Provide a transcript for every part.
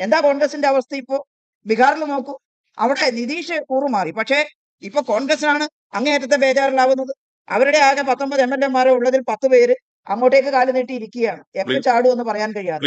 എന്താ കോൺഗ്രസിന്റെ അവസ്ഥ ഇപ്പോ? ബീഹാറിൽ നോക്കൂ. അവിടെ നിതീഷ് കൂറുമാറി പക്ഷേ ഇപ്പൊ കോൺഗ്രസിനാണ് അങ്ങേയറ്റത്തെ ബേജാറിലാവുന്നത്. അവരുടെ ആകെ പത്തൊമ്പത് എം എൽ എമാരെ ഉള്ളതിൽ പത്ത് പേര് അങ്ങോട്ടേക്ക് കാൽ നീട്ടി ഇരിക്കുകയാണ്. എപ്പോൾ ചാടും എന്ന് പറയാൻ കഴിയാതെ.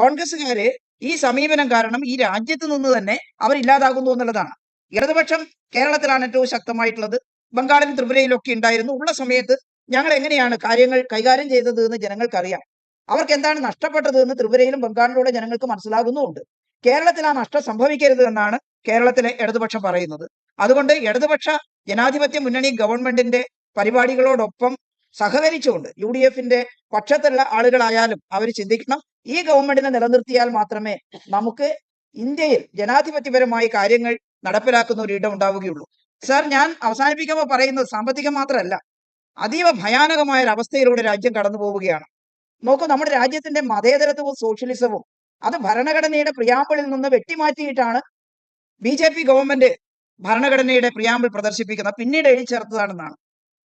കോൺഗ്രസ്സുകാര് ഈ സമീപനം കാരണം ഈ രാജ്യത്ത് നിന്ന് തന്നെ അവർ ഇല്ലാതാകുന്നു എന്നുള്ളതാണ്. ഇടതുപക്ഷം കേരളത്തിലാണ് ഏറ്റവും ശക്തമായിട്ടുള്ളത്. ബംഗാളിലും ത്രിപുരയിലും ഒക്കെ ഉണ്ടായിരുന്നു. ഉള്ള സമയത്ത് ഞങ്ങൾ എങ്ങനെയാണ് കാര്യങ്ങൾ കൈകാര്യം ചെയ്തത് എന്ന് ജനങ്ങൾക്കറിയാം. അവർക്ക് എന്താണ് നഷ്ടപ്പെട്ടത് എന്ന് ത്രിപുരയിലും ബംഗാളിലൂടെ ജനങ്ങൾക്ക് മനസ്സിലാകുന്നുമുണ്ട്. കേരളത്തിൽ ആ നഷ്ടം സംഭവിക്കരുത് എന്നാണ് കേരളത്തിലെ ഇടതുപക്ഷം പറയുന്നത്. അതുകൊണ്ട് ഇടതുപക്ഷ ജനാധിപത്യ മുന്നണി ഗവൺമെന്റിന്റെ പരിപാടികളോടൊപ്പം സഹകരിച്ചുകൊണ്ട് യു ഡി എഫിന്റെ പക്ഷത്തുള്ള ആളുകളായാലും അവർ ചിന്തിക്കണം ഈ ഗവൺമെന്റിനെ നിലനിർത്തിയാൽ മാത്രമേ നമുക്ക് ഇന്ത്യയിൽ ജനാധിപത്യപരമായ കാര്യങ്ങൾ നടപ്പിലാക്കുന്ന ഒരു ഇടം ഉണ്ടാവുകയുള്ളൂ. സാർ ഞാൻ അവസാനിപ്പിക്കുമ്പോൾ പറയുന്നത് സാമ്പത്തികം മാത്രമല്ല അതീവ ഭയാനകമായ ഒരു അവസ്ഥയിലൂടെ രാജ്യം കടന്നു പോവുകയാണ് നോക്കൂ നമ്മുടെ രാജ്യത്തിന്റെ മതേതരത്വവും സോഷ്യലിസവും അത് ഭരണഘടനയുടെ പ്രിയാമ്പിളിൽ നിന്ന് വെട്ടിമാറ്റിയിട്ടാണ് ബി ജെ പി ഗവൺമെന്റ് ഭരണഘടനയുടെ പ്രിയാമ്പിൾ പ്രദർശിപ്പിക്കുന്നത്. പിന്നീട് എഴുതി ചേർത്തതാണെന്നാണ്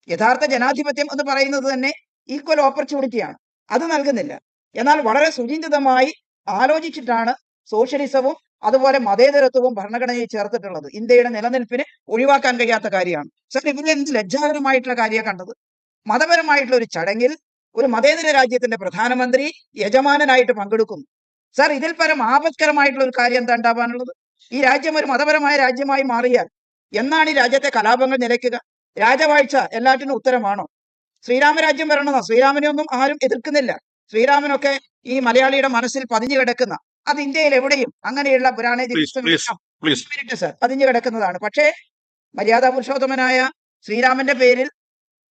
യഥാർത്ഥ ജനാധിപത്യം എന്ന് പറയുന്നത് തന്നെ ഈക്വൽ ഓപ്പർച്യൂണിറ്റിയാണ് അത് നൽകുന്നില്ല. എന്നാൽ വളരെ സുചിന്തിതമായി ആലോചിച്ചിട്ടാണ് സോഷ്യലിസവും അതുപോലെ മതേതരത്വവും ഭരണഘടനയിൽ ചേർത്തിട്ടുള്ളത്. ഇന്ത്യയുടെ നിലനിൽപ്പിന് ഒഴിവാക്കാൻ കഴിയാത്ത കാര്യമാണ്. സർ ഇവിടെ എന്ത് ലജ്ജാകരമായിട്ടുള്ള കാര്യമാണ് കണ്ടത്? മതപരമായിട്ടുള്ള ഒരു ചടങ്ങിൽ ഒരു മതേതര രാജ്യത്തിന്റെ പ്രധാനമന്ത്രി യജമാനനായിട്ട് പങ്കെടുക്കുന്നു. സർ ഇതിൽ പരം ആപത്കരമായിട്ടുള്ള ഒരു കാര്യം എന്താ ഉണ്ടാവാനുള്ളത്? ഈ രാജ്യം ഒരു മതപരമായ രാജ്യമായി മാറിയാൽ എന്നാണ് ഈ രാജ്യത്തെ കലാപങ്ങൾ നിലയ്ക്കുക? രാജവാഴ്ച എല്ലാറ്റിനും ഉത്തരമാണോ? ശ്രീരാമരാജ്യം വരണമെന്നോ? ശ്രീരാമനെ ഒന്നും ആരും എതിർക്കുന്നില്ല. ശ്രീരാമനൊക്കെ ഈ മലയാളിയുടെ മനസ്സിൽ പതിഞ്ഞു കിടക്കുന്ന അത് ഇന്ത്യയിൽ എവിടെയും അങ്ങനെയുള്ള പുരാണേതി സർ പതിഞ്ഞു കിടക്കുന്നതാണ്. പക്ഷേ മര്യാദാ പുരുഷോത്തമനായ ശ്രീരാമന്റെ പേരിൽ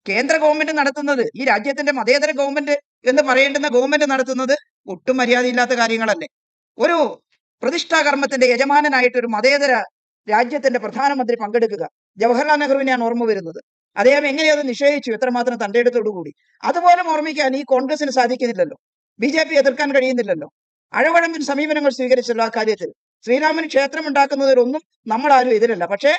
കേന്ദ്ര ഗവൺമെന്റ് നടത്തുന്നത് ഈ രാജ്യത്തിന്റെ മതേതര ഗവൺമെന്റ് എന്ന് പറയേണ്ടുന്ന ഗവൺമെന്റ് നടത്തുന്നത് ഒട്ടും മര്യാദയില്ലാത്ത കാര്യങ്ങളല്ലേ? ഒരു പ്രതിഷ്ഠാകർമ്മത്തിന്റെ യജമാനനായിട്ട് ഒരു മതേതര രാജ്യത്തിന്റെ പ്രധാനമന്ത്രി പങ്കെടുക്കുക ജവഹർലാൽ നെഹ്റുവിനെയാണ് ഓർമ്മ വരുന്നത്. അദ്ദേഹം എങ്ങനെയത് നിഷേധിച്ചു? എത്രമാത്രം തന്റെ ഇടത്തോടുകൂടി അതുപോലെ ഓർമ്മിക്കാൻ ഈ കോൺഗ്രസിന് സാധിക്കുന്നില്ലല്ലോ. ബി ജെ പി എതിർക്കാൻ കഴിയുന്നില്ലല്ലോ. അഴവഴമ്പിൻ സമീപനങ്ങൾ സ്വീകരിച്ചല്ലോ ആ കാര്യത്തിൽ. ശ്രീരാമന് ക്ഷേത്രം ഉണ്ടാക്കുന്നതിലൊന്നും നമ്മൾ ആരും എതിരല്ല. പക്ഷേ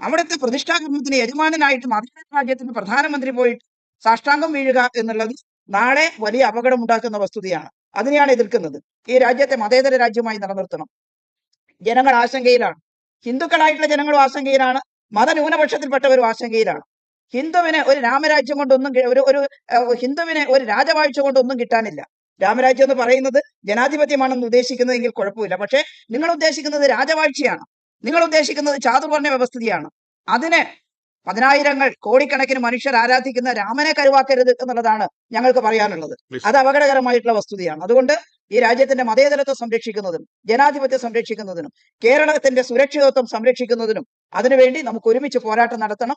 അവിടുത്തെ പ്രതിഷ്ഠാകർമ്മത്തിന് യജമാനനായിട്ട് മതേതര രാജ്യത്തിന്റെ പ്രധാനമന്ത്രി പോയിട്ട് സാഷ്ടാംഗം വീഴുക എന്നുള്ളത് നാളെ വലിയ അപകടം ഉണ്ടാക്കുന്ന വസ്തുതയാണ്. അതിനെയാണ് എതിർക്കുന്നത്. ഈ രാജ്യത്തെ മതേതര രാജ്യമായി നിലനിർത്തണം. ജനങ്ങൾ ആശങ്കയിലാണ്. ഹിന്ദുക്കളായിട്ടുള്ള ജനങ്ങളും ആശങ്കയിലാണ്. മതന്യൂനപക്ഷത്തിൽപ്പെട്ടവരും ആശങ്കയിലാണ്. ഹിന്ദുവിനെ ഒരു രാമരാജ്യം കൊണ്ടൊന്നും ഒരു ഒരു ഹിന്ദുവിനെ ഒരു രാജവാഴ്ച കൊണ്ടൊന്നും കിട്ടാനില്ല. രാമരാജ്യം എന്ന് പറയുന്നത് ജനാധിപത്യമാണെന്ന് ഉദ്ദേശിക്കുന്നതെങ്കിൽ കുഴപ്പമില്ല. പക്ഷേ നിങ്ങൾ ഉദ്ദേശിക്കുന്നത് രാജവാഴ്ചയാണ്. നിങ്ങൾ ഉദ്ദേശിക്കുന്നത് ചാതുർവർണ വ്യവസ്ഥിതിയാണ്. അതിന് പതിനായിരങ്ങൾ കോടിക്കണക്കിന് മനുഷ്യർ ആരാധിക്കുന്ന രാമനെ കരുവാക്കരുത് എന്നുള്ളതാണ് ഞങ്ങൾക്ക് പറയാനുള്ളത്. അത് അപകടകരമായിട്ടുള്ള വസ്തുതയാണ്. അതുകൊണ്ട് ഈ രാജ്യത്തിന്റെ മതേതരത്വം സംരക്ഷിക്കുന്നതിനും ജനാധിപത്യം സംരക്ഷിക്കുന്നതിനും കേരളത്തിന്റെ സുരക്ഷിതത്വം സംരക്ഷിക്കുന്നതിനും അതിനുവേണ്ടി നമുക്ക് ഒരുമിച്ച് പോരാട്ടം നടത്തണം.